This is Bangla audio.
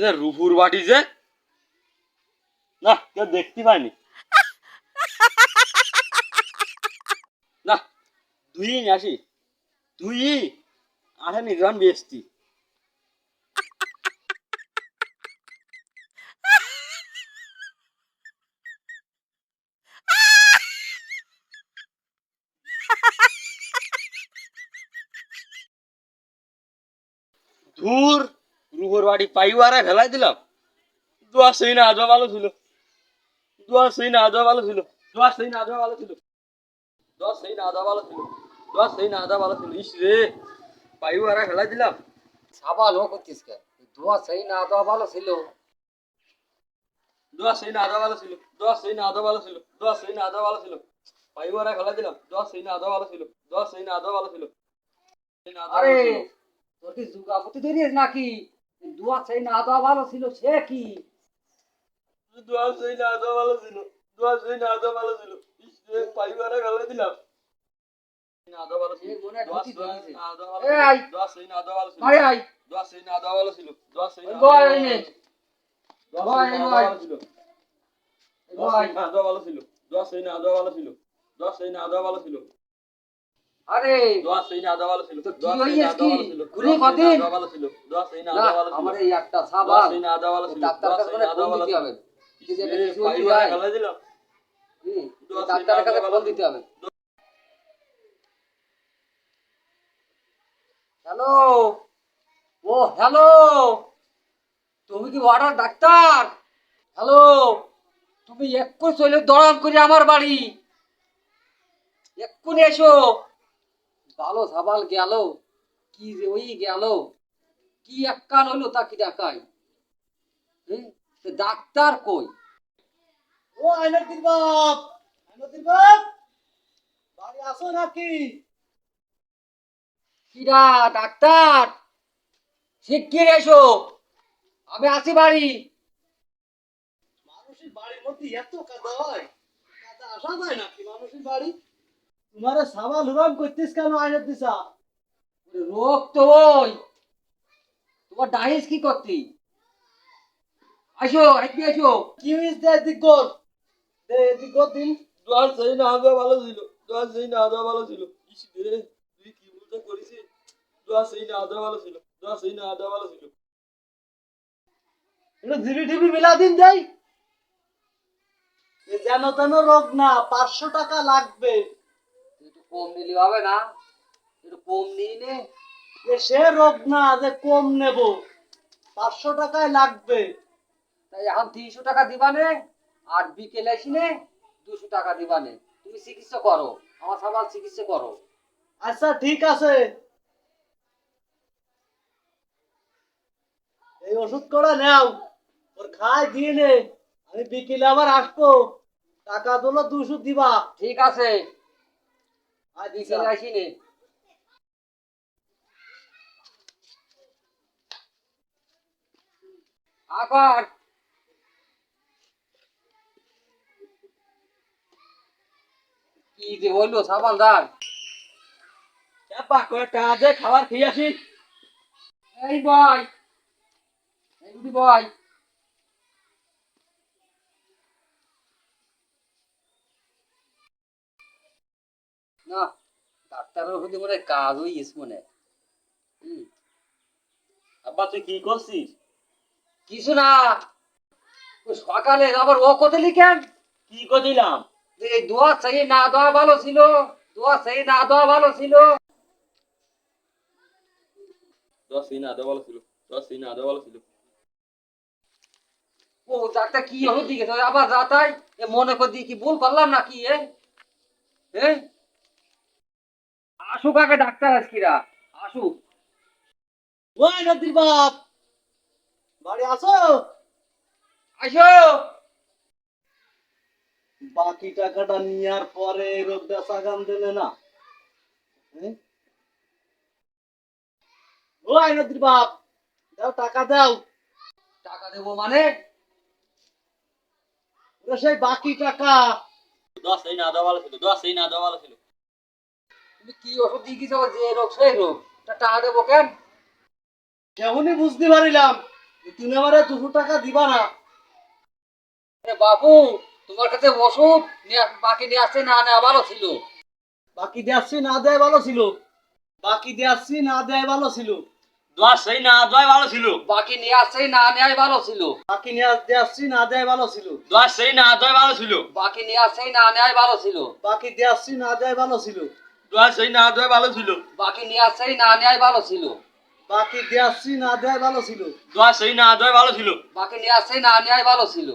যে রুফুর বাটি যে? না, কেউ দেখতে পায়নি। না, তুই আসি। তুই আসে নিজন বেসতি। ধুর। রুহর বাড়ি পাইবারে ফেলাই দিলাম দোয়া সেই না আজও ভালো ছিল দোয়া সেই না আজও ভালো ছিল দোয়া সেই না আজও ভালো ছিল দোয়া সেই না আজও ভালো ছিল দোয়া সেই না আজও ভালো ছিল ইস রে ফেলাই দিলাম সাবাল ও করছিস কে দোয়া সেই না দোয়া ভালো ছিল দোয়া সেই না আজও ভালো ছিল দোয়া সেই না আজও ভালো ছিল দোয়া সেই না আজও ভালো ছিল পাইবারে ফেলাই দিলাম দোয়া সেই না আজও ভালো ছিল দোয়া সেই না আজও ভালো ছিল আরে তোর কি যুগাপতি ধরিস নাকি দোয়া সেই না দোয়া ভালো ছিল সে কি দোয়া সেই না আজও ভালো ছিল দোয়া সেই না ভালো ছিল পাইবারে ফেলাই দিলাম না ছিল এ মনে দোয়া সেই না আজও ভালো ছিল দোয়া সেই না আজও ভালো ছিল আরে দোয়া সেই না ভালো ছিল ঘুরে কদিন? আমার এই একটা ডাক্তার কাছে ফোন দিতে হবে। ডাক্তারের কাছে ফোন দিতে হবে। হ্যালো? ও হ্যালো? তুমি কি ওয়াটার ডাক্তার? হ্যালো? তুমি এক্ষুনি চলে দড়াম করে আমার বাড়ি। এক্ষুনি এসো। ভালো সাবাল গেল। কি যে ওই গেল। কি এক কান হইল তা কি দেখায় হ্যাঁ? ডাক্তার কই? ও আইনতির বাপ! আইনতির বাপ! বাড়ি আসো নাকি? কিরা ডাক্তার? শিগগির এসো। আমি আছি বাড়ি। মানুষের বাড়ির মধ্যে এত কাদা হয়। কাদা আসা যায় নাকি মানুষের বাড়ি? তোমারে সাবাল হুরাম করতিস কেন আইনত দিছা ওরে রোগ তো ওই। তোমার ডাইস কি করতি? আসো একদিন এসো কি হইছে দে এদিক দে এদিক কর দিন। দোয়া সেই না আজও ভালো ছিল। দোয়া সেই না আজও ভালো ছিল। ইস রে তুই কি বলতে করেছিস দোয়া সেই না আজও ভালো ছিল। দোয়া সেই না আজও ভালো ছিল। এটা জিবি টিবি মিলা দিন যাই। যেন তেন রোগ না পাঁচশো টাকা লাগবে। একটু কম নিলে হবে না। একটু কম নিই নে। সে রোগ না যে কম নেব। পাঁচশো টাকায় লাগবে। তাই এখন তিনশো টাকা দিবানে আর বিকেলে এসিনে দুশো টাকা দিবানে। তুমি চিকিৎসা করো আমার সবার চিকিৎসা করো। আচ্ছা ঠিক আছে। এই ওষুধ করে নাও ওর খাই দিয়ে নে। আমি বিকেলে আবার আসব। টাকা দিলো দুশো দিবা। ঠিক আছে। আচ্ছা। বিকেলে আসিনে। আবার কি যে হইল সাবালদার চাপা করে টাকা খাবার খেয়ে আসি। এই বয় এই বয়। না ডাক্তারের ওষুধে মনে হয় কাজ মনে হয়। হুম। আব্বা তুই কি করছিস? কিছু না। সকালে আবার ও কোথায় লিখেন কি করছিলাম যে এই দোয়া সেই না দেওয়া ভালো ছিল দোয়া সেই না দেওয়া ভালো ছিল। দোয়া সেই না আজও ভালো ছিল দোয়া সেই না আজও ভালো ছিল। ও ডাক্তার কি ওষুধ দিকে? আবার যাতাই এ মনে করে দিয়ে কি ভুল করলাম নাকি এ? এ? আসুক আগে ডাক্তার আজকিরা আসুক। ওই নদীর বাপ! বাড়ি আসো। আসো। বাকি টাকাটা নেওয়ার পরে রোগটা সাগান দিলে না। হ্যাঁ? ও নদীর বাপ। দাও টাকা দাও। টাকা দেবো মানে? সেই বাকি টাকা। দোয়া সেই না ভালো ছিল দোয়া সেই না ভালো ছিল। তুমি কি ওষুধ দিয়ে গেছো যে রোগ সেই রোগ। তা টাকা দেবো কেন? কেমনই বুঝতে পারিলাম। তুমি আমারে দুশো টাকা দিবা না আরে বাবু তোমার কাছে ওষুধ বাকি নিয়ে আসছে না নেওয়া ভালো ছিল বাকি দেওয়াচ্ছি না দেয় ভালো ছিল বাকি দেওয়াচ্ছি না দেয় ভালো ছিল দোয়া সেই না দোয়া ভালো ছিল বাকি নিয়ে আসছে না নেওয়াই ভালো ছিল বাকি নিয়ে দেওয়াচ্ছি না দেয় ভালো ছিল দোয়া সেই না দোয়া ভালো ছিল বাকি নিয়ে আসছে না নেওয়াই ভালো ছিল বাকি দেওয়াচ্ছি না দেয় ভালো ছিল দোয়া সেই না দোয়া ভালো ছিল বাকি নিয়ে আসছে না নেওয়াই ভালো ছিল বাকি দেওয়াচ্ছি না দেয় ভালো ছিল। দোয়া সেই না দেয় ভালো ছিল। বাকি নিয়ে আসে না নেওয়াই ভালো ছিল।